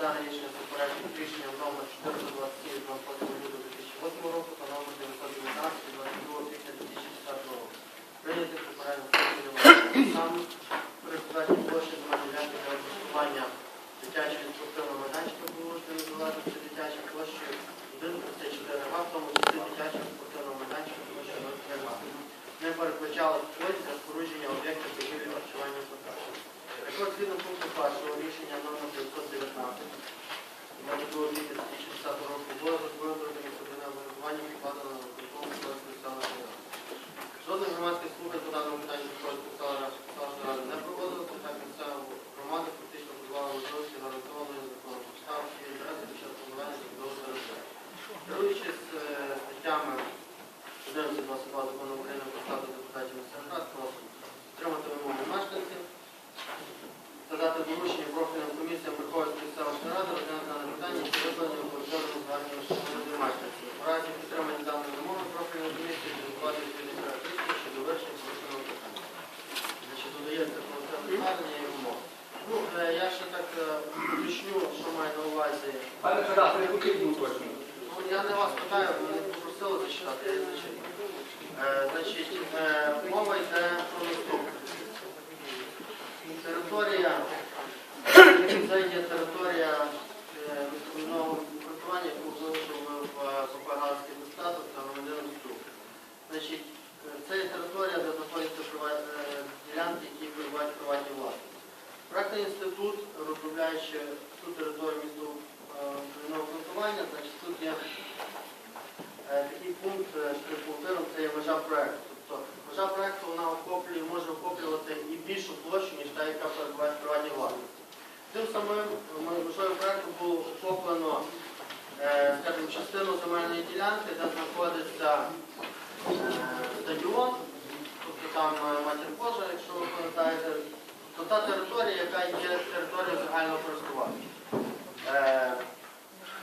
дане рішення суперечить рішенням номер 427 28 лютого 2008 року та номер 919 22 квітня 2010 року. Прийняти попередньо саме перекладання площі з ділянки для облаштування дитячого спортивного майданчика по вулиці Незалежності дитячої площею 1,34 га, в тому числі дитячого спортивного майданчика площею 0,3 га. Не передбачало вплив для спорудження об'єктів торгівлі харчування покажу. Також згідно пункту першого рішення номер 919 22 квітня 2060 року було виправдане судове обґрунтування покладено на виконком Польської селищної ради. Жодних громадських слухань по даному питанню Польської селищної ради не проводилося, так місцева громада фактично подавала можливості гарантованої законом підстав і інтереси під час планування забудови території. Керуючись е, статтями 11.22 закону України про статус депутатів місцевих рад, просимо підтримати вимоги мешканців, задати доручення профільним комісіям Верховної селищної ради розглянути дане питання і виконання упорядкованого звернення щодо мешканців. У разі підтримання даної вимоги профільної комісії підготувати відповідний проект рішення щодо вирішення порушеного питання. Значить, додається колективне звернення і вимоги. Ну, е, я ще так е, уточню, що має на увазі. Пане Тарас, не потрібно уточнювати. Ну, я не вас питаю, мене попросили зачитати, я зачитаю. Е, Значить, е, мова йде про наступне. Територія, це є територія е, міського яку залишив в Попаганський достаток та громадянин. Значить, е, це є територія, де знаходяться е, ділянки, які перебувають в приватній власності. Проектний інститут, розробляючи цю територію е, користування, значить тут є Е, Такий пункт е, штрих-пунктиром це є межа проекту. Тобто межа проекту вона охоплює, може охоплювати і більшу площу, ніж та, яка перебуває в приватній власності. Тим самим е, межою проекту було охоплено е, скажімо, частину земельної ділянки, де знаходиться е, стадіон, тобто там е, матір Божа, якщо ви пам'ятаєте, то та територія, яка є територією загального користування.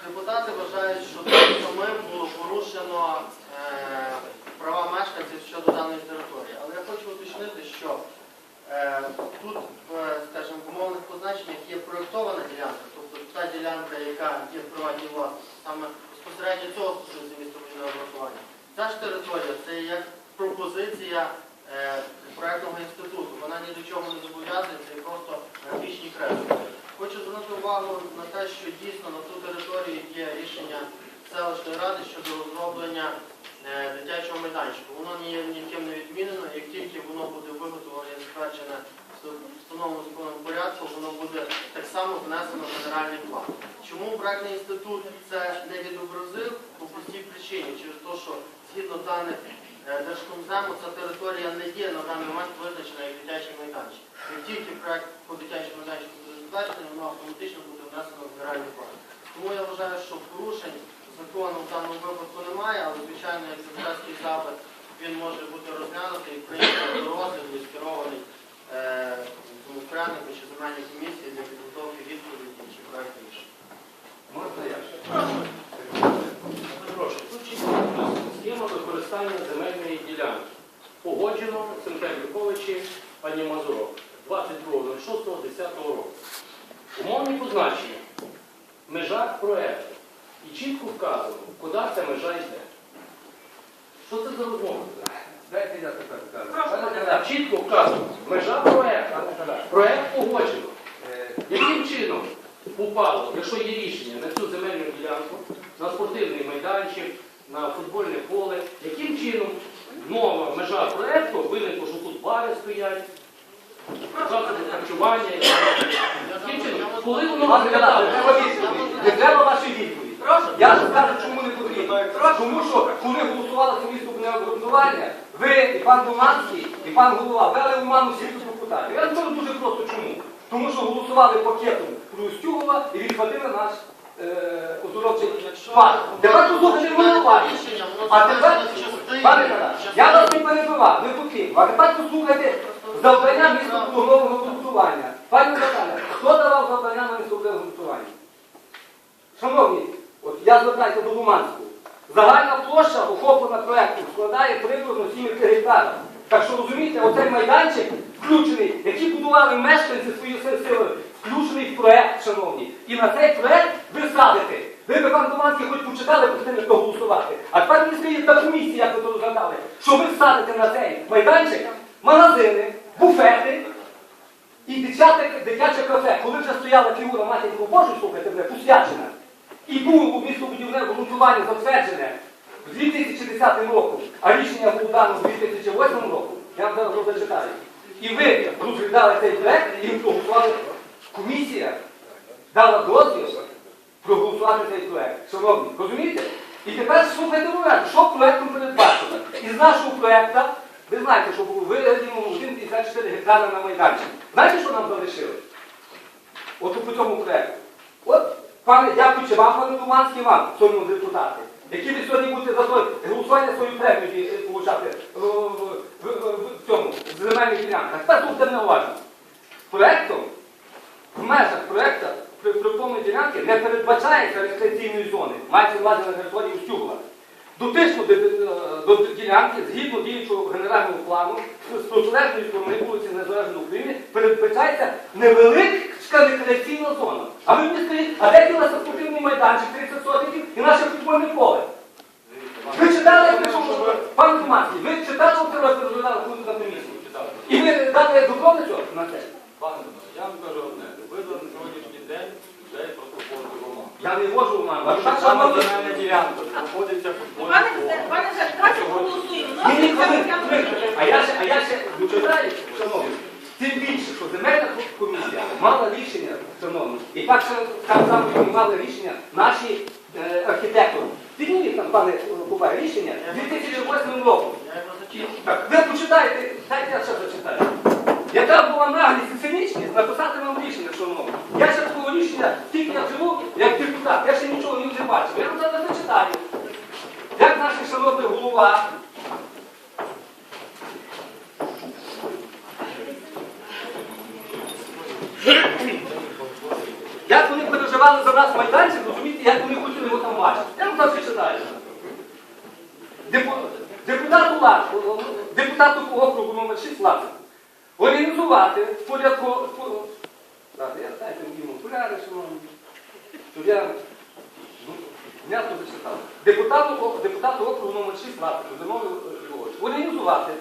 Депутати вважають, що самим було порушено е, права мешканців щодо даної території. Але я хочу уточнити, що е, тут, е, скажімо, в умовних позначеннях є проєктована ділянка, тобто та ділянка, яка є в приватній власності, саме безпосередньо цього стосується містобудівного обґрунтування. Ця ж територія це як пропозиція е, проектного інституту. Вона ні до чого не зобов'язує, це є просто графічні креслення. Хочу звернути увагу на те, що дійсно на ту територію рішення селищної ради щодо розроблення е, дитячого майданчика. Воно ні, ніким не відмінено, як тільки воно буде виготовлено і затверджене встановленому законом порядку, воно буде так само внесено в генеральний план. Чому проектний інститут це не відобразив? По простій причині, через те, що згідно даних е, Держкомзему, ця територія не є на даний момент визначена як дитячий майданчик. Як тільки проект по дитячому майданчику буде затверджений, воно автоматично буде внесено в генеральний план. Тому я вважаю, що порушень закону в даному випадку немає, але звичайно, як депутатський запит, він може бути розглянутий і прийнятий до розгляду і скерований е, поряднику чи земельній комісії для підготовки відповіді чи проекту рішення. Можна я? Прошу, тут чітко схема використання земельної ділянки. Погоджено Сенкевіковичі пані Мазурок 22.06.10 року. Умовні позначення. Межа проекту. І чітко вказано, куди ця межа йде. Що це за розмова? Дайте я тепер скажу. Чітко вказано. Межа Тарас, Проект погоджено. е, Яким чином упало, якщо є рішення на цю земельну ділянку, на спортивний майданчик, на футбольне поле. Яким чином нова межа проєкту виникло, що тут бари стоять, заклади харчування. Коли воно Пане не треба відповідь. Не треба вашої відповіді. Я ж скажу, чому не потрібно. Тому що, коли голосували це місто обґрунтування, ви і пан Доманський, і пан голова вели в ману всіх тут депутатів. Я скажу дуже просто чому. Тому що голосували пакетом про Устюгова і відхватили наш е, оздоровчий парк. Тепер послухайте мою увагу. А тепер, пане Тарас, я вас не перебивав, не потрібно. А тепер послухайте завдання містобудовного обґрунтування. Пані Наталя, хто давав завдання на містобудовне обґрунтування? Шановні, от я звертаюся до Луманського. Загальна площа охоплена проєктом складає приблизно 7 гектарів. Так що розумієте, оцей майданчик включений, який будували мешканці свої сили, включений в проєкт, шановні. І на цей проєкт ви садите. Ви би пан Доманський хоч почитали тим, як проголосувати. А тепер мені скажіть на комісії, як ви то розглядали, що ви садите на цей майданчик матінку Божу, слухайте мене, посвячена, і було містобудівне обґрунтування затверджене в 2010 році, а рішення було дано в 2008 році, я вам зараз зачитаю. І ви розглядали цей проект, і проголосували, комісія дала дозвіл проголосувати цей проект. Шановні, розумієте? І тепер слухайте момент, що проектом передбачено. Із нашого проекту, ви знаєте, що було виглядено 1,54 гектара на майданчик. Знаєте, що нам залишили? От по цьому проекту. От, пане, дякуючи вам, пане Думанський, вам, цьому депутати, які ви сьогодні будете за той голосування свою премію е, получати в, в, в, в, в цьому земельних ділянках. Тепер слухайте мене уважно. Проектом в межах проекту при припомній ділянки не передбачається рекреаційної зони, мається увазі на території Устюгова. Дотично до, ділянки, згідно діючого генерального плану, з протилежної сторони вулиці Незалежної України передбачається невеличка рекреаційна зона. А ви мені скажіть, а де ділася спортивний майданчик 30 сотиків і наше футбольне поле? Ви читали, пане Томацький, ви читали, що ви розглядали на комісії? І ви дали на цього на це? Пане я вам кажу одне. Ви на сьогоднішній день. Я не вожу в маму. Ваша саме земельна ділянка знаходиться футбольне Пане, Жак, давайте проголосуємо. Ні, ні, хвилин. А я ще, а я ще дочитаю, шановні. Тим більше, що земельна комісія мала рішення, шановні, і так що так само мали рішення наші е, архітектори. Підніміть там, пане Кубай, рішення 2008 року. Так, ви почитайте, дайте я ще зачитаю. Яка була наглість і цинічність написати вам рішення, шановні. Я ще такого рішення, тільки я живу, як депутат, я ще нічого не бачив. Я вам зараз зачитаю. Як наш шановний голова Як переживали за нас майданчик, розумієте, як вони хотіли його там бачити. Я вам зараз читаю. Депутату Лак, депутату округу номер 6 Лак, організувати порядку. Так, я дайте мені окуляри, шановні. Щоб я ну, м'ясо зачитав. Депутату, депутату округу номер 6 Лак, Зимовий організувати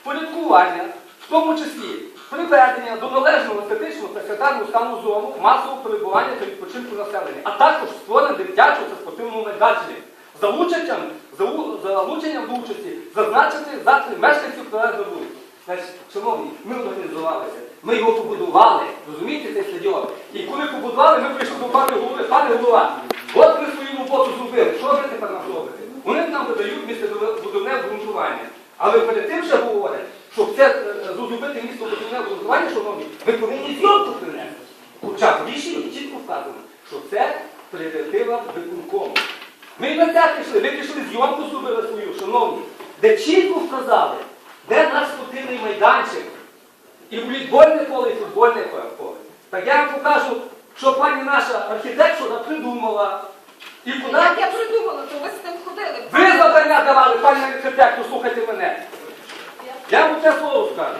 впорядкування, в тому числі приведення до належного естетичного та санітарного стану зону масового перебування та відпочинку населення, а також створення дитячого та спортивного майданчика. Залученням, залу- залученням до участі зазначити заклик мешканців прилеглих вулиць. Значить, шановні, ми організувалися, ми його побудували, розумієте, цей стадіон. І коли побудували, ми прийшли до пане голови, пане голова, от ви свою роботу зробили, що ви тепер нам робите? Вони нам видають містобудівне обґрунтування. Але перед тим ще говорять, щоб це е, зробити містобудівне обґрунтування, шановні, ви повинні зйомку принести. Хоча в рішенні чітко вказано, що це прерогатива виконкому. Ми на це пішли, ми пішли зйомку зробили свою, шановні, де чітко вказали, де наш спортивний майданчик, і волейбольне поле, і футбольне поле. Так я вам покажу, що пані наша архітектора придумала. І куди я придумала, то ви з тим ходили. ви завдання давали, пані архітектор, слухайте мене. Я вам це слово скажу.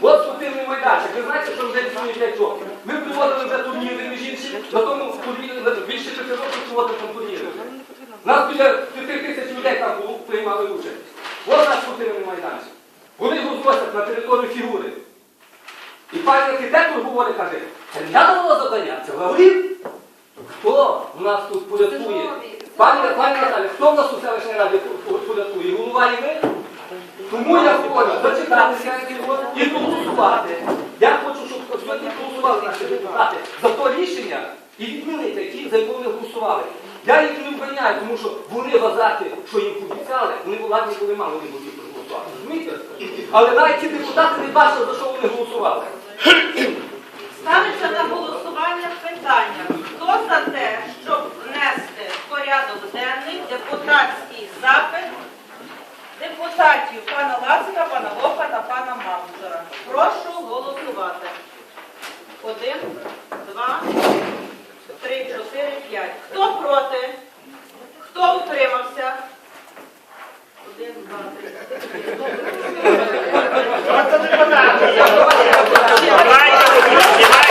От спортивний майданчик. Ви знаєте, що вже існує 5 років. Ми проводили вже турніри, між іншим, на тому більше 5 років проводили там турніри. Нас біля 5 тисяч людей там було, приймали участь. Ось наш спортивний майданчик. Вони його зносять на територію фігури. І пані архітектор говорить, каже, це не я давала завдання, це Лаврів. Хто в нас тут порядкує? Пані, Наталі, хто в нас у селищній раді порядкує? Голова і ви? Тому я хочу зачитатися і проголосувати. Я хочу, щоб сьогодні проголосували наші депутати за то рішення і відмінити ті, за які вони голосували. Я їх не вганяю, тому що вони вважати, що їм пообіцяли, вони владні були мали вони будуть проголосувати. Розумієте? Але навіть ті депутати не бачили, за що вони голосували. Ставиться на голосування питання. Хто за те, щоб внести в порядок денний депутатський запит депутатів пана Лацика, пана Лоха та пана Мамчура? Прошу голосувати. Один, два, три, чотири, п'ять. Хто проти? Хто утримався? Один, два, три, чотири. Хто